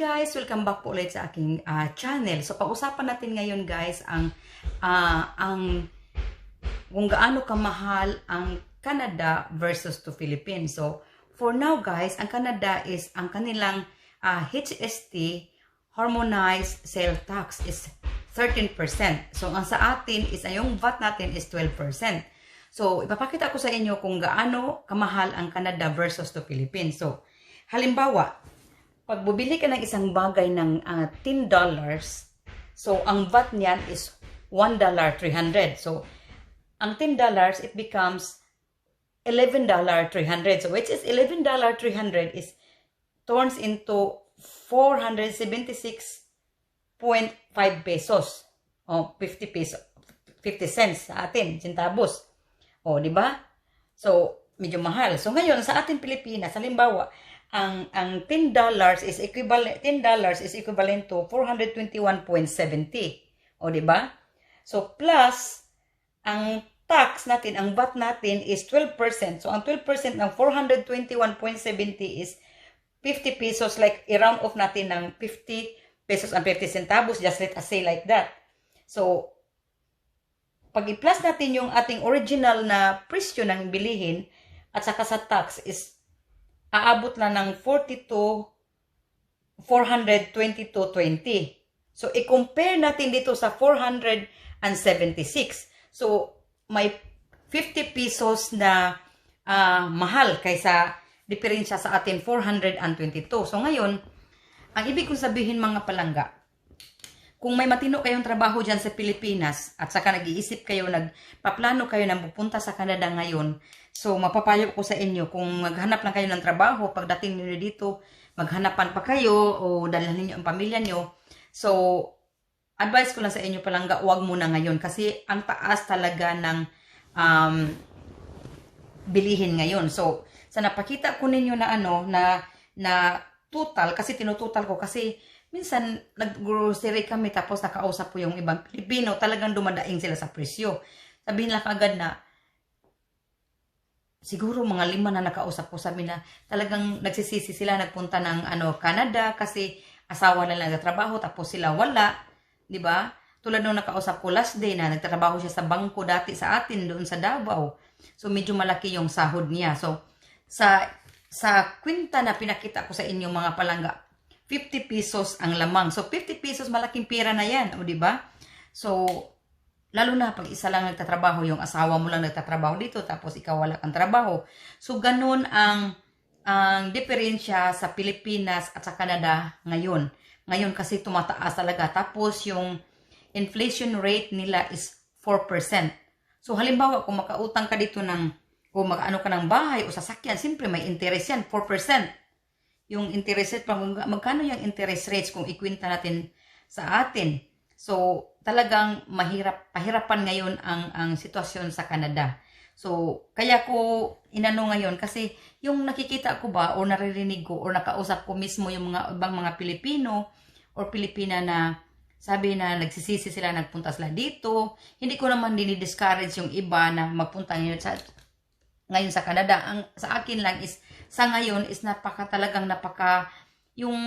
guys! Welcome back po ulit sa aking ah, channel. So pag-usapan natin ngayon guys ang ah, ang kung gaano kamahal ang Canada versus to Philippines. So for now guys, ang Canada is ang kanilang ah, HST harmonized sale tax is 13%. So ang sa atin is yung VAT natin is 12%. So ipapakita ko sa inyo kung gaano kamahal ang Canada versus to Philippines. So halimbawa, pag bubili ka ng isang bagay ng ah, $10, so ang VAT niyan is $1.300. So, ang $10, it becomes $11.300. So, which is $11.300 is turns into 476.5 pesos. O, 50 pesos. 50 cents sa atin, centavos. O, di ba? So, medyo mahal. So, ngayon, sa atin Pilipinas, halimbawa, ang ang $10 is equivalent $10 is equivalent to 421.70. O di ba? So plus ang tax natin, ang VAT natin is 12%. So ang 12% ng 421.70 is 50 pesos like i-round off natin ng 50 pesos and 50 centavos just let us say like that. So pag i-plus natin yung ating original na presyo ng bilihin at saka sa tax is aabot lang ng 42 422.20. So, i-compare natin dito sa 476. So, may 50 pesos na ah, mahal kaysa diferensya sa atin 422. So, ngayon, ang ibig kong sabihin mga palangga, kung may matino kayong trabaho dyan sa Pilipinas at saka nag-iisip kayo, nagpaplano kayo na pupunta sa Canada ngayon, so mapapayo ko sa inyo, kung maghanap lang kayo ng trabaho, pagdating niyo dito, maghanapan pa kayo o dalhan ninyo ang pamilya nyo. So, advice ko lang sa inyo palangga, wag muna ngayon kasi ang taas talaga ng um, bilihin ngayon. So, sa napakita ko ninyo na ano, na, na total, kasi tinutotal ko kasi minsan nag-grocery kami tapos nakausap po yung ibang Pilipino, talagang dumadaing sila sa presyo. Sabihin lang agad na, siguro mga lima na nakausap ko, sabi na talagang nagsisisi sila nagpunta ng ano Canada kasi asawa nila nagtatrabaho tapos sila wala, 'di ba? Tulad nung nakausap ko last day na nagtatrabaho siya sa bangko dati sa atin doon sa Davao. So medyo malaki yung sahod niya. So sa sa kwenta na pinakita ko sa inyo mga palangga, 50 pesos ang lamang. So 50 pesos malaking pera na 'yan, o ba? So lalo na pag isa lang nagtatrabaho, yung asawa mo lang nagtatrabaho dito tapos ikaw wala kang trabaho. So ganun ang ang diferensya sa Pilipinas at sa Canada ngayon. Ngayon kasi tumataas talaga. Tapos yung inflation rate nila is 4%. So halimbawa kung makautang ka dito ng kung mag-ano ka ng bahay o sasakyan, siyempre may interest yan, 4%. Yung interest rate, magkano yung interest rates kung ikwenta natin sa atin. So talagang mahirap, pahirapan ngayon ang, ang sitwasyon sa Canada. So, kaya ko inano ngayon kasi yung nakikita ko ba o naririnig ko o nakausap ko mismo yung mga ibang mga Pilipino or Pilipina na sabi na nagsisisi sila nagpunta sila dito. Hindi ko naman dinidiscourage yung iba na magpunta ngayon sa ngayon sa Canada. Ang sa akin lang is sa ngayon is napaka talagang napaka yung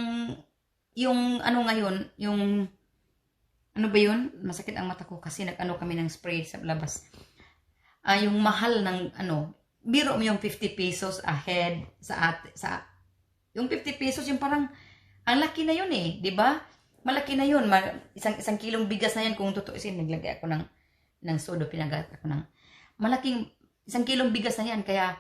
yung ano ngayon, yung ano ba yun? Masakit ang mata ko kasi nag-ano kami ng spray sa labas uh, yung mahal ng ano, biro mo yung 50 pesos ahead sa at sa yung 50 pesos yung parang ang laki na yun eh, 'di ba? Malaki na yun. Isang isang kilong bigas na yan kung tutuusin, naglagay ako ng ng sodo, pinagat ako ng malaking isang kilong bigas na yan kaya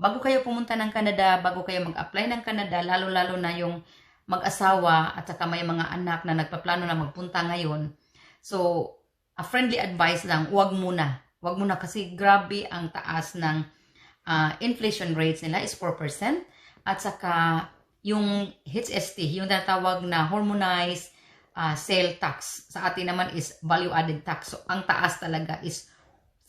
bago kayo pumunta ng Canada, bago kayo mag-apply ng Canada, lalo-lalo na yung mag-asawa at saka may mga anak na nagpaplano na magpunta ngayon. So, a friendly advice lang, huwag muna Wag mo na kasi grabe ang taas ng uh, inflation rates nila is 4%. At saka yung HST, yung natawag na harmonized uh, sale tax. Sa atin naman is value added tax. So ang taas talaga is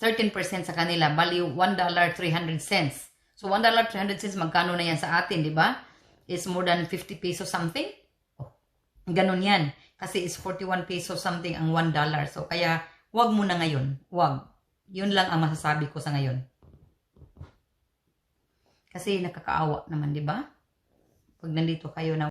13% sa kanila, value $1.300 cents. So $1.300 cents magkano na yan sa atin, di ba? Is more than 50 pesos something. Oh, ganun yan. Kasi is 41 pesos something ang $1. So kaya wag mo na ngayon. Wag. Yun lang ang masasabi ko sa ngayon. Kasi nakakaawa naman, di ba? Pag nandito kayo na